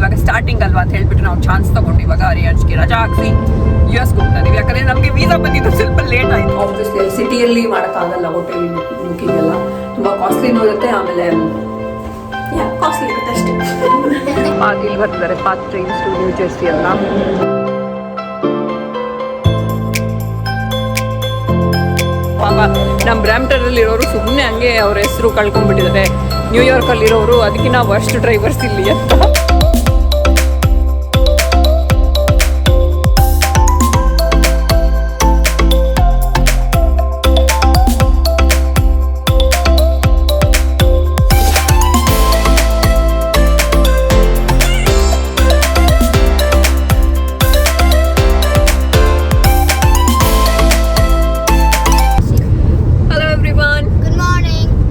ಇವಾಗ ಸ್ಟಾರ್ಟಿಂಗ್ ಅಲ್ವಾ ಅಂತ ಹೇಳ್ಬಿಟ್ಟು ನಾವು ಚಾನ್ಸ್ ತಗೊಂಡು ಇವಾಗ ರಿಯಾನ್ಸ್ಗೆ ರಜಾ ಹಾಕ್ಸಿ ಯು ಎಸ್ ಹೋಗ್ತಾ ಇದೀವಿ. ಯಾಕಂದ್ರೆ ನಮಗೆ ವೀಸಾ ಬಂದಿದ್ದು ಸ್ವಲ್ಪ ಲೇಟ್ ಆಯ್ತು. ಆಬ್ವಿಯಸ್ಲಿ ಸಿಟಿಯಲ್ಲಿ ಮಾಡೋಕ್ಕಾಗಲ್ಲ ಹೋಟೆಲ್ ಬುಕ್ಕಿಂಗ್ ಎಲ್ಲ. ತುಂಬಾ ಕಾಸ್ಟ್ಲಿನೂ ಇರುತ್ತೆ ಆಮೇಲೆ ಕಾಸ್ಟ್ಲಿ ಇರುತ್ತೆ ಅಷ್ಟೇ. ಪಾತ್ ಇಲ್ಲಿ ಬರ್ತಾರೆ PATH trains to New Jersey ಎಲ್ಲ ಪಾಪ ನಮ್ಮ ಬ್ರಾಮ್ಟರಲ್ಲಿ ಇರೋರು ಸುಮ್ಮನೆ ಹಂಗೆ ಅವ್ರ ಹೆಸರು ಕಳ್ಕೊಂಡ್ಬಿಟ್ಟಿದ್ದಾರೆ. ನ್ಯೂಯಾರ್ಕಲ್ಲಿರೋರು ಅದಕ್ಕಿಂತ ವರ್ಸ್ಟ್ ಡ್ರೈವರ್ಸ್ ಇಲ್ಲಿ ಅಂತ.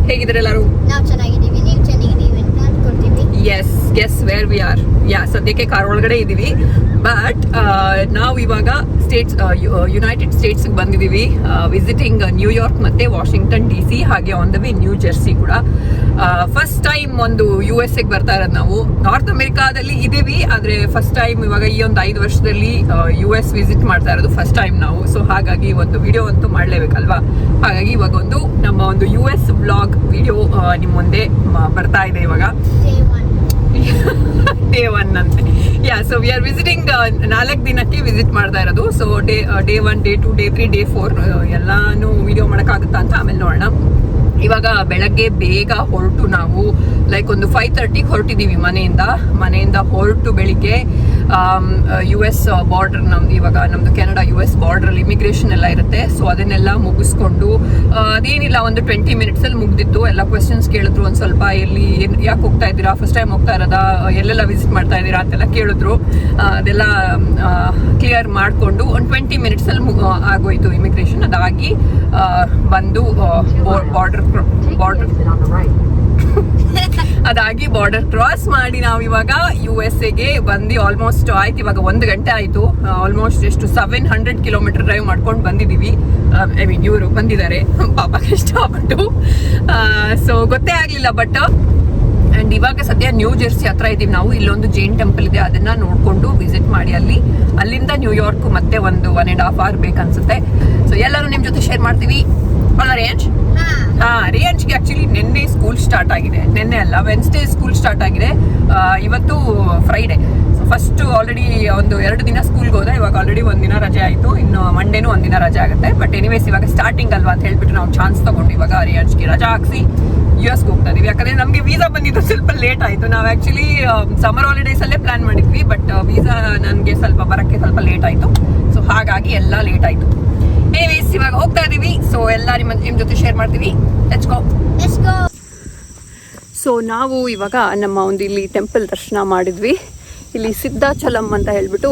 ಹೇಗಿದ್ದಾರೆ ಎಲ್ಲರೂ? ನಾವು ಚೆನ್ನಾಗಿದ್ದೀವಿ. ನೀವು ಚೆನ್ನಾಗಿದ್ದೀವಿ ಅಂತ ಅನ್ಕೊಳ್ತೀವಿ yes guess where we are ya ಸದ್ಯಕ್ಕೆ ಕಾರ್ ಒಳಗಡೆ ಇದ್ದೀವಿ. ಬಟ್ ನಾವು ಇವಾಗ ಸ್ಟೇಟ್ಸ್ ಯುನೈಟೆಡ್ ಸ್ಟೇಟ್ಸ್ ಬಂದಿದ್ದೀವಿ ವಿಸಿಟಿಂಗ್ ನ್ಯೂಯಾರ್ಕ್ ಮತ್ತೆ ವಾಷಿಂಗ್ಟನ್ ಡಿ ಸಿ ಹಾಗೆ on the way New Jersey ಕೂಡ. ಫಸ್ಟ್ ಟೈಮ್ ಒಂದು ಯು ಎಸ್ ಎಗೆ ಬರ್ತಾ ಇರೋದು ನಾವು. ನಾರ್ತ್ ಅಮೆರಿಕಾದಲ್ಲಿ ಇದ್ದೀವಿ ಆದರೆ ಫಸ್ಟ್ ಟೈಮ್ ಇವಾಗ ಈ ಒಂದು ಐದು ವರ್ಷದಲ್ಲಿ ಯು ಎಸ್ ವಿಸಿಟ್ ಮಾಡ್ತಾ ಇರೋದು ಫಸ್ಟ್ ಟೈಮ್ ನಾವು. ಸೊ ಹಾಗಾಗಿ ಒಂದು ವಿಡಿಯೋ ಅಂತೂ ಮಾಡಲೇಬೇಕಲ್ವಾ? ಹಾಗಾಗಿ ಇವಾಗ ಒಂದು ನಮ್ಮ ಒಂದು ಯು ಎಸ್ ಬ್ಲಾಗ್ ವಿಡಿಯೋ ನಿಮ್ಮ ಮುಂದೆ ಬರ್ತಾ ಇದೆ ಇವಾಗ ಡೇ ಒನ್ ಡೇ ಒನ್ ಅಂತೆ ya so we are visiting ನಾಲ್ಕು ದಿನಕ್ಕೆ ವಿಸಿಟ್ ಮಾಡ್ತಾ ಇರೋದು. So day day one day two day three day four ಎಲ್ಲಾನು ವಿಡಿಯೋ ಮಾಡೋಕ್ಕಾಗುತ್ತಾ ಅಂತ ಆಮೇಲೆ ನೋಡೋಣ. ಇವಾಗ ಬೆಳಗ್ಗೆ ಬೇಗ ಹೊರಟು ನಾವು ಲೈಕ್ ಒಂದು ಫೈವ್ ತರ್ಟಿಗೆ ಹೊರಟಿದ್ದೀವಿ ಮನೆಯಿಂದ. ಮನೆಯಿಂದ ಹೊರಟು ಬೆಳಿಗ್ಗೆ ಯು ಎಸ್ ಬಾರ್ಡರ್ ನಮ್ದು ಇವಾಗ ನಮ್ಮದು ಕೆನಡಾ ಯು ಎಸ್ ಬಾರ್ಡ್ರಲ್ಲಿ ಇಮಿಗ್ರೇಷನ್ ಎಲ್ಲ ಇರುತ್ತೆ. ಸೊ ಅದನ್ನೆಲ್ಲ ಮುಗಿಸ್ಕೊಂಡು ಅದೇನಿಲ್ಲ ಒಂದು ಟ್ವೆಂಟಿ ಮಿನಿಟ್ಸಲ್ಲಿ ಮುಗ್ದಿತ್ತು. ಎಲ್ಲ ಕ್ವೆಶನ್ಸ್ ಕೇಳಿದ್ರು ಒಂದು ಸ್ವಲ್ಪ ಎಲ್ಲಿ ಏನು ಯಾಕೆ ಹೋಗ್ತಾ ಇದ್ದೀರಾ? ಫಸ್ಟ್ ಟೈಮ್ ಹೋಗ್ತಾ ಇರೋದ? ಎಲ್ಲೆಲ್ಲ ವಿಸಿಟ್ ಮಾಡ್ತಾ ಇದ್ದೀರಾ ಅಂತೆಲ್ಲ ಕೇಳಿದ್ರು. ಅದೆಲ್ಲ ಕ್ಲಿಯರ್ ಮಾಡಿಕೊಂಡು ಒಂದು ಟ್ವೆಂಟಿ ಮಿನಿಟ್ಸಲ್ಲಿ ಆಗೋಯಿತು ಇಮಿಗ್ರೇಷನ್ ಅದಾಗಿ ಬಂದು ಬಾರ್ಡರ್ ಬಾರ್ಡರ್ ಅದಾಗಿ ಬಾರ್ಡರ್ ಕ್ರಾಸ್ ಮಾಡಿ ನಾವು ಇವಾಗ ಯು ಎಸ್ ಎಗೆ ಬಂದು ಆಲ್ಮೋಸ್ಟ್ ಆಯ್ತು, ಇವಾಗ ಒಂದು ಗಂಟೆ ಆಯ್ತು. ಆಲ್ಮೋಸ್ಟ್ ಎಷ್ಟು ಸೆವೆನ್ ಹಂಡ್ರೆಡ್ ಕಿಲೋಮೀಟರ್ ಡ್ರೈವ್ ಮಾಡ್ಕೊಂಡು ಬಂದಿದ್ದೀವಿ. ಐ ಮೀನ್ ಇವರು ಬಂದಿದ್ದಾರೆ. ಪಾಪ ಕಷ್ಟಪಟ್ಟು. ಸೊ ಗೊತ್ತೇ ಆಗಲಿಲ್ಲ ಬಟ್ ಅಂಡ್ ಇವಾಗ ಸದ್ಯ ನ್ಯೂ ಜೆರ್ಸಿ ಹತ್ರ ಇದ್ದೀವಿ ನಾವು. ಇಲ್ಲೊಂದು ಜೈನ್ ಟೆಂಪಲ್ ಇದೆ, ಅದನ್ನ ನೋಡ್ಕೊಂಡು ವಿಸಿಟ್ ಮಾಡಿ ಅಲ್ಲಿ. ಅಲ್ಲಿಂದ ನ್ಯೂಯಾರ್ಕ್ ಮತ್ತೆ ಒಂದು ಒನ್ ಅಂಡ್ ಹಾಫ್ ಅವರ್ ಬೇಕನ್ಸುತ್ತೆ. ಸೊ ಎಲ್ಲರೂ ನಿಮ್ಮ ಜೊತೆ ಶೇರ್ ಮಾಡ್ತೀವಿ. ರೇಂಜ್ ಹಾ. ರಿಯಾನ್ಸ್ಗೆ ಆಕ್ಚುಲಿ ನಿನ್ನೆ ಸ್ಕೂಲ್ ಸ್ಟಾರ್ಟ್ ಆಗಿದೆ. ನಿನ್ನೆ ಅಲ್ಲ ವೆನ್ಸ್ಡೇ ಸ್ಕೂಲ್ ಸ್ಟಾರ್ಟ್ ಆಗಿದೆ. ಇವತ್ತು ಫ್ರೈಡೆ ಸೊ ಫಸ್ಟ್ ಆಲ್ರೆಡಿ ಒಂದು ಎರಡು ದಿನ ಸ್ಕೂಲ್ಗೆ ಹೋದ. ಇವಾಗ ಆಲ್ರೆಡಿ ಒಂದಿನ ರಜೆ ಆಯಿತು. ಇನ್ನು ಮಂಡೇನೂ ಒಂದಿನ ರಜೆ ಆಗುತ್ತೆ. ಬಟ್ ಎನಿವೇಸ್ ಇವಾಗ ಸ್ಟಾರ್ಟಿಂಗ್ ಅಲ್ವಾ ಅಂತ ಹೇಳ್ಬಿಟ್ಟು ನಾವು ಚಾನ್ಸ್ ತಗೊಂಡು ಇವಾಗ ರಿಯಾನ್ಸ್ಗೆ ರಜಾ ಹಾಕ್ಸಿ ಯು ಎಸ್ಗೆ ಹೋಗ್ತಾ ಇದೀವಿ. ಯಾಕಂದ್ರೆ ನಮಗೆ ವೀಸಾ ಬಂದಿದ್ದು ಸ್ವಲ್ಪ ಲೇಟ್ ಆಯಿತು. ನಾವು ಆ್ಯಕ್ಚುಲಿ ಸಮ್ಮರ್ ಹಾಲಿಡೇಸಲ್ಲೇ ಪ್ಲಾನ್ ಮಾಡಿದ್ವಿ. ಬಟ್ ವೀಸಾ ನನಗೆ ಸ್ವಲ್ಪ ಬರೋಕ್ಕೆ ಸ್ವಲ್ಪ ಲೇಟ್ ಆಯಿತು. ಸೊ ಹಾಗಾಗಿ ಎಲ್ಲ ಲೇಟ್ ಆಯಿತು. ಎನಿವೇಸ್ ಇವಾಗ ಹೋಗ್ತಾ ಇದೀವಿ. ಸೊ ಎಲ್ಲ ನಿಮ್ಮ ನಿಮ್ಮ ಜೊತೆ ಶೇರ್ ಮಾಡ್ತೀವಿ. Let's go let's go so ನಾವು ಇವಾಗ ನಮ್ಮ ಒಂದು ಇಲ್ಲಿ ಟೆಂಪಲ್ ದರ್ಶನ ಮಾಡಿದ್ವಿ. ಇಲ್ಲಿ ಸಿದ್ಧಾಚಲಂ ಅಂತ ಹೇಳ್ಬಿಟ್ಟು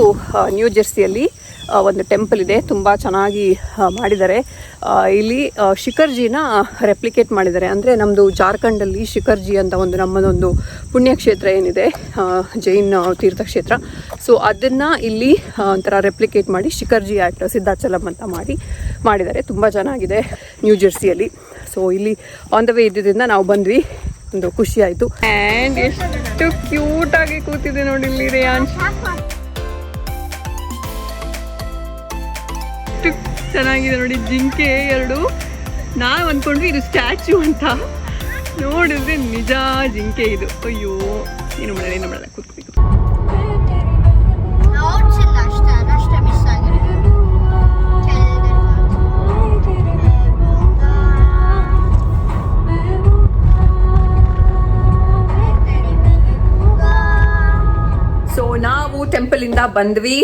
ನ್ಯೂ ಜೆರ್ಸಿಯಲ್ಲಿ ಒಂದು ಟೆಂಪಲ್ ಇದೆ. ತುಂಬ ಚೆನ್ನಾಗಿ ಮಾಡಿದ್ದಾರೆ. ಇಲ್ಲಿ ಶಿಖರ್ಜಿನ ರೆಪ್ಲಿಕೇಟ್ ಮಾಡಿದ್ದಾರೆ. ಅಂದರೆ ನಮ್ಮದು ಜಾರ್ಖಂಡಲ್ಲಿ ಶಿಖರ್ಜಿ ಅಂತ ಒಂದು ನಮ್ಮದೊಂದು ಪುಣ್ಯಕ್ಷೇತ್ರ ಏನಿದೆ ಜೈನ್ ತೀರ್ಥಕ್ಷೇತ್ರ. ಸೊ ಅದನ್ನು ಇಲ್ಲಿ ಒಂಥರ ರೆಪ್ಲಿಕೇಟ್ ಮಾಡಿ ಶಿಖರ್ಜಿ ಆ್ಯಕ್ಟ್ ಸಿದ್ಧಾಚಲಂ ಅಂತ ಮಾಡಿ, ಮಾಡಿದ್ದಾರೆ. ತುಂಬ ಚೆನ್ನಾಗಿದೆ ನ್ಯೂ ಜೆರ್ಸಿಯಲ್ಲಿ ಸೊ ಇಲ್ಲಿ ಆನ್ ದ ವೇ ಇದ್ದಿದ್ದರಿಂದ ನಾವು ಬಂದ್ವಿ. ಒಂದು ಖುಷಿ ಆಯಿತು. ಆ್ಯಂಡ್ ಎಷ್ಟು ಕ್ಯೂಟಾಗಿ ಕೂತಿದೆ ನೋಡಿ ಇಲ್ಲಿ ರೇಯಾನ್ ಚೆನ್ನಾಗಿದೆ ನೋಡಿ, ಜಿಂಕೆ ಎರಡು. ನಾವು ಅಂದ್ಕೊಂಡ್ವಿ ಇದು ಸ್ಟ್ಯಾಚ್ಯೂ ಅಂತ. ನೋಡಿದ್ರೆ ನಿಜ ಜಿಂಕೆ ಇದು. ಅಯ್ಯೋ ಏನು ಮಾಡಲ್ಲ ಏನು ಮಾಡಲ್ಲ ಕೂತ್ಕೋಬೇಕು ನಾವು ಟೆಂಪಲ್ ಇಂದ ಬಂದ್ವಿ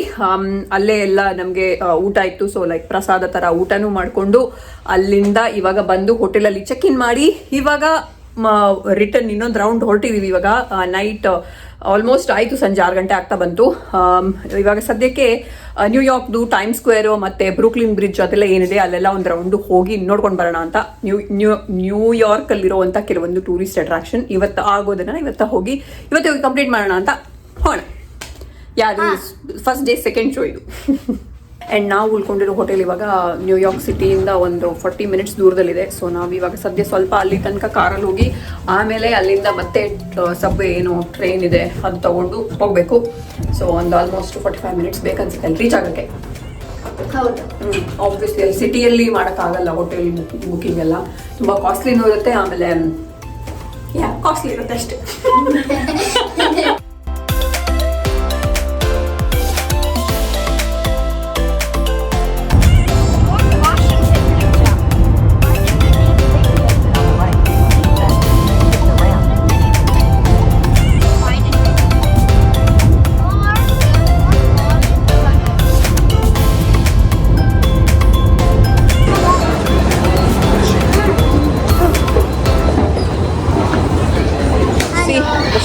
ಅಲ್ಲೇ ಎಲ್ಲ ನಮಗೆ ಊಟ ಇತ್ತು. ಸೊ ಲೈಕ್ ಪ್ರಸಾದ ತರ ಊಟನೂ ಮಾಡ್ಕೊಂಡು ಅಲ್ಲಿಂದ ಇವಾಗ ಬಂದು ಹೋಟೆಲಲ್ಲಿ ಚೆಕ್ ಇನ್ ಮಾಡಿ. ಇವಾಗ ರಿಟರ್ನ್ ಇನ್ನೊಂದು ರೌಂಡ್ ಹೊರಟಿದೀವಿ ಇವಾಗ. ನೈಟ್ ಆಲ್ಮೋಸ್ಟ್ ಆಯಿತು. ಸಂಜೆ ಆರು ಗಂಟೆ ಆಗ್ತಾ ಬಂತು. ಇವಾಗ ಸದ್ಯಕ್ಕೆ ನ್ಯೂಯಾರ್ಕ್ದು ಟೈಮ್ ಸ್ಕ್ವೇರು ಮತ್ತೆ ಬ್ರೂಕ್ಲಿನ್ ಬ್ರಿಡ್ಜ್ ಅದೆಲ್ಲ ಏನಿದೆ, ಅಲ್ಲೆಲ್ಲ ಒಂದು ರೌಂಡ್ ಹೋಗಿ ನೋಡ್ಕೊಂಡು ಬರೋಣ ಅಂತ. ನ್ಯೂ ನ್ಯೂ ನ್ಯೂಯಾರ್ಕ್ ಅಲ್ಲಿರುವಂಥ ಕೆಲವೊಂದು ಟೂರಿಸ್ಟ್ ಅಟ್ರಾಕ್ಷನ್ ಇವತ್ತು ಆಗೋದನ್ನು ಇವತ್ತು ಹೋಗಿ, ಇವತ್ತು ಕಂಪ್ಲೀಟ್ ಮಾಡೋಣ ಅಂತ ಹೋಣ ಯಾರು ಫಸ್ಟ್ ಡೇ ಸೆಕೆಂಡ್ ಶೋ ಇದು. ಆ್ಯಂಡ್ ನಾವು ಉಳ್ಕೊಂಡಿರೋ ಹೋಟೆಲ್ ಇವಾಗ ನ್ಯೂಯಾರ್ಕ್ ಸಿಟಿಯಿಂದ ಒಂದು ಫಾರ್ಟಿ ಮಿನಿಟ್ಸ್ ದೂರದಲ್ಲಿದೆ. ಸೊ ನಾವು ಇವಾಗ ಸದ್ಯ ಸ್ವಲ್ಪ ಅಲ್ಲಿ ತನಕ ಕಾರಲ್ಲಿ ಹೋಗಿ ಆಮೇಲೆ ಅಲ್ಲಿಂದ ಮತ್ತೆ ಸಬ್ ಏನು ಟ್ರೈನ್ ಇದೆ ಅದು ತಗೊಂಡು ಹೋಗಬೇಕು. ಸೊ ಒಂದು ಆಲ್ಮೋಸ್ಟ್ ಫಾರ್ಟಿ ಫೈವ್ ಮಿನಿಟ್ಸ್ ಬೇಕನ್ಸುತ್ತೆ ಅಲ್ಲಿ ರೀಚ್ ಆಗೋಕ್ಕೆ. ಹೌದು. ಆಬ್ವಿಯಸ್ಲಿ ಅಲ್ಲಿ ಸಿಟಿಯಲ್ಲಿ ಮಾಡೋಕ್ಕಾಗಲ್ಲ ಹೋಟೆಲ್ ಬುಕಿಂಗ್ ಎಲ್ಲ. ತುಂಬ ಕಾಸ್ಟ್ಲಿನೂ ಇರುತ್ತೆ ಆಮೇಲೆ ಯಾ ಕಾಸ್ಟ್ಲಿ ಇರುತ್ತೆ ಅಷ್ಟೇ.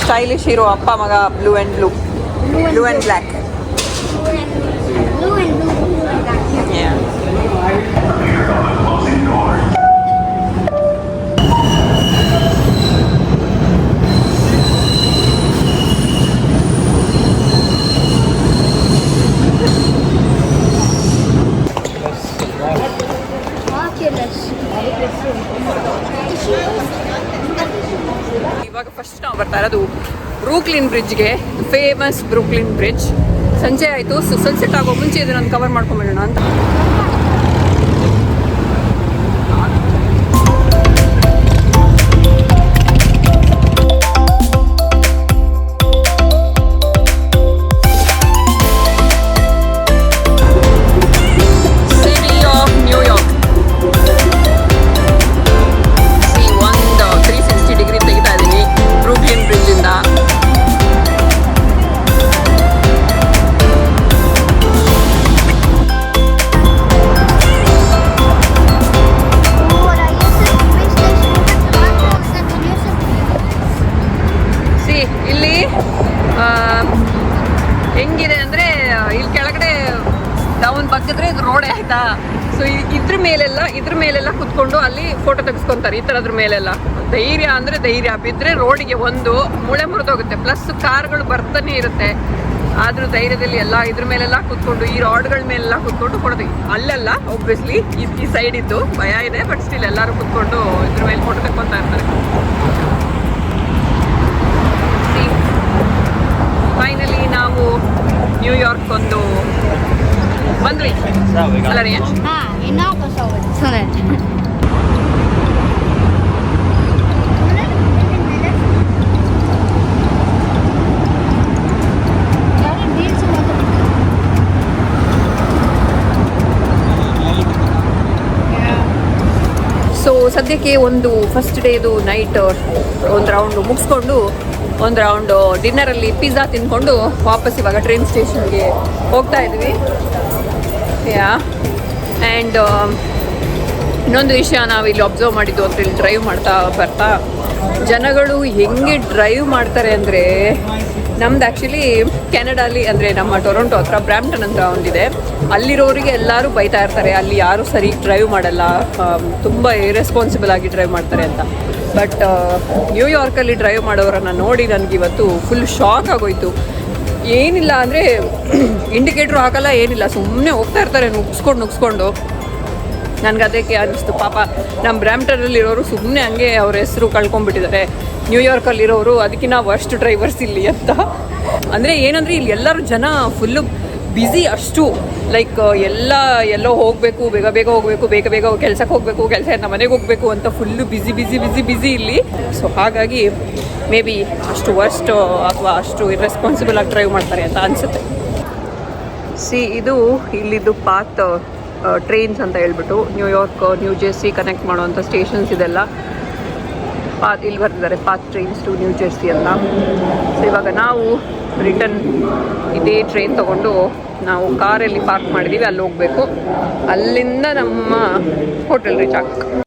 ಸ್ಟೈಲಿಶ್ ಇರೋ ಅಪ್ಪ ಮಗ blue and blue blue and black Blue and blue. Oculus. ಇವಾಗ ಫಸ್ಟ್ ನಾವು ಬರ್ತಾ ಇರೋದು ಬ್ರೂಕ್ಲಿನ್ ಬ್ರಿಡ್ಜ್ಗೆ ಫೇಮಸ್ ಬ್ರೂಕ್ಲಿನ್ ಬ್ರಿಡ್ಜ್ ಸಂಜೆ ಆಯಿತು, ಸೊ ಸನ್ಸೆಟ್ ಆಗೋ ಮುಂಚೆ ಇದನ್ನು ಕವರ್ ಮಾಡ್ಕೊಂಬಿಡೋಣ ಅಂತ. ಕುತ್ಕೊಂಡು ಅಲ್ಲಿ ಫೋಟೋ ತೆಗೆಸ್ಕೊಂತಾರೆ ಈ ಥರದ್ರ ಮೇಲೆಲ್ಲ. ಧೈರ್ಯ ಅಂದರೆ ಧೈರ್ಯ ಬಿದ್ದರೆ ರೋಡಿಗೆ ಒಂದು ಮುಳೆ ಮುರಿದೋಗುತ್ತೆ. ಪ್ಲಸ್ ಕಾರ್ಗಳು ಬರ್ತಾನೆ ಇರುತ್ತೆ. ಆದ್ರೂ ಧೈರ್ಯದಲ್ಲಿ ಎಲ್ಲ ಇದ್ರ ಮೇಲೆಲ್ಲ ಕೂತ್ಕೊಂಡು ಈ ರಾಡ್ಗಳ ಮೇಲೆಲ್ಲ ಕೂತ್ಕೊಂಡು ಕೊಡೋದು ಅಲ್ಲೆಲ್ಲ ಒಬ್ವಿಯಸ್ಲಿ ಈ ಸೈಡ್ ಇದ್ದು ಭಯ ಇದೆ ಬಟ್ ಸ್ಟಿಲ್ ಎಲ್ಲರೂ ಕೂತ್ಕೊಂಡು ಇದ್ರ ಮೇಲೆ ಫೋಟೋ ತೆಕ್ಕೊತಾ ಇರ್ತಾರೆ. ಫೈನಲಿ ನಾವು ನ್ಯೂಯಾರ್ಕ್ ಒಂದು ಬಂದ್ವಿ. ಅಲ್ಲ ರೀ ಸದ್ಯಕ್ಕೆ ಒಂದು ಫಸ್ಟ್ ಡೇದು ನೈಟ್ ಒಂದು ರೌಂಡ್ ಮುಗಿಸ್ಕೊಂಡು, ಒಂದು ರೌಂಡ್ ಡಿನ್ನರಲ್ಲಿ ಪಿಜ್ಜಾ ತಿನ್ಕೊಂಡು ವಾಪಸ್ ಇವಾಗ ಟ್ರೈನ್ ಸ್ಟೇಷನ್ಗೆ ಹೋಗ್ತಾ ಇದ್ವಿ. ಯಾ ಆ್ಯಂಡ್ ಇನ್ನೊಂದು ವಿಷಯ ನಾವು ಇಲ್ಲಿ ಅಬ್ಸರ್ವ್ ಮಾಡಿದ್ದು ಅಂತ ಇಲ್ಲಿ ಡ್ರೈವ್ ಮಾಡ್ತಾ ಬರ್ತಾ, ಜನಗಳು ಹೆಂಗೆ ಡ್ರೈವ್ ಮಾಡ್ತಾರೆ ಅಂದರೆ ನಮ್ದು ಆ್ಯಕ್ಚುಲಿ ಕೆನಡಾಲಿ ಅಂದರೆ ನಮ್ಮ ಟೊರೊಂಟೊ ಹತ್ರ ಬ್ರಾಂಪ್ಟನ್ ಅಂತ ಒಂದಿದೆ. ಅಲ್ಲಿರೋರಿಗೆ ಎಲ್ಲರೂ ಬೈತಾ ಇರ್ತಾರೆ, ಅಲ್ಲಿ ಯಾರೂ ಸರಿ ಡ್ರೈವ್ ಮಾಡಲ್ಲ ತುಂಬ ಇರೆಸ್ಪಾನ್ಸಿಬಲ್ ಆಗಿ ಡ್ರೈವ್ ಮಾಡ್ತಾರೆ ಅಂತ. ಬಟ್ ನ್ಯೂಯಾರ್ಕಲ್ಲಿ ಡ್ರೈವ್ ಮಾಡೋರನ್ನು ನೋಡಿ ನನಗೆ ಇವತ್ತು ಫುಲ್ ಶಾಕ್ ಆಗೋಯ್ತು. ಏನಿಲ್ಲ ಅಂದರೆ ಇಂಡಿಕೇಟ್ರು ಹಾಕಲ್ಲ, ಏನಿಲ್ಲ ಸುಮ್ಮನೆ ಹೋಗ್ತಾ ಇರ್ತಾರೆ, ನುಗ್ಸ್ಕೊಂಡು ನುಗ್ಸ್ಕೊಂಡು. ನನಗೆ ಅದಕ್ಕೆ ಅನಿಸ್ತು ಪಾಪ ನಮ್ಮ ಬ್ರ್ಯಾಂಪ್ಟನಲ್ಲಿರೋರು ಸುಮ್ಮನೆ ಹಂಗೆ ಅವ್ರ ಹೆಸರು ಕಳ್ಕೊಂಡ್ಬಿಟ್ಟಿದ್ದಾರೆ. ನ್ಯೂಯಾರ್ಕಲ್ಲಿರೋರು ಅದಕ್ಕಿಂತ ವರ್ಸ್ಟ್ ಡ್ರೈವರ್ಸ್ ಇಲ್ಲಿ ಅಂತ. ಅಂದರೆ ಏನಂದರೆ ಇಲ್ಲಿ ಎಲ್ಲರೂ ಜನ ಫುಲ್ಲು ಬ್ಯುಸಿ ಅಷ್ಟು. ಲೈಕ್ ಎಲ್ಲ, ಎಲ್ಲೋ ಹೋಗಬೇಕು, ಬೇಗ ಬೇಗ ಹೋಗಬೇಕು, ಬೇಗ ಬೇಗ ಕೆಲಸಕ್ಕೆ ಹೋಗಬೇಕು, ಕೆಲಸ ನಮ್ಮ ಮನೆಗೆ ಹೋಗಬೇಕು ಅಂತ full busy busy busy busy ಇಲ್ಲಿ. ಸೊ ಹಾಗಾಗಿ ಮೇ ಬಿ ಅಷ್ಟು ವರ್ಸ್ಟ್ ಅಥವಾ ಅಷ್ಟು ಇರ್ರೆಸ್ಪಾನ್ಸಿಬಲ್ ಆಗಿ ಡ್ರೈವ್ ಮಾಡ್ತಾರೆ ಅಂತ ಅನಿಸುತ್ತೆ. ಸಿ ಇದು ಇಲ್ಲಿದ್ದು ಪಾತ್ ಟ್ರೈನ್ಸ್ ಅಂತ ಹೇಳ್ಬಿಟ್ಟು New York New Jersey connect ಮಾಡುವಂಥ ಸ್ಟೇಷನ್ಸ್ ಇದೆಲ್ಲ ಪಾತ್ ಇಲ್ಲಿ ಬರ್ತಿದ್ದಾರೆ, PATH trains to New Jersey ಅಂತ. ಸೊ ಇವಾಗ ನಾವು ರಿಟರ್ನ್ ಇದೇ ಟ್ರೈನ್ ತೊಗೊಂಡು ನಾವು ಕಾರಲ್ಲಿ ಪಾರ್ಕ್ ಮಾಡಿದ್ದೀವಿ ಅಲ್ಲಿ ಹೋಗಬೇಕು. ಅಲ್ಲಿಂದ ನಮ್ಮ ಹೋಟೆಲ್ ರೀಚ್ ಆಗಬೇಕು.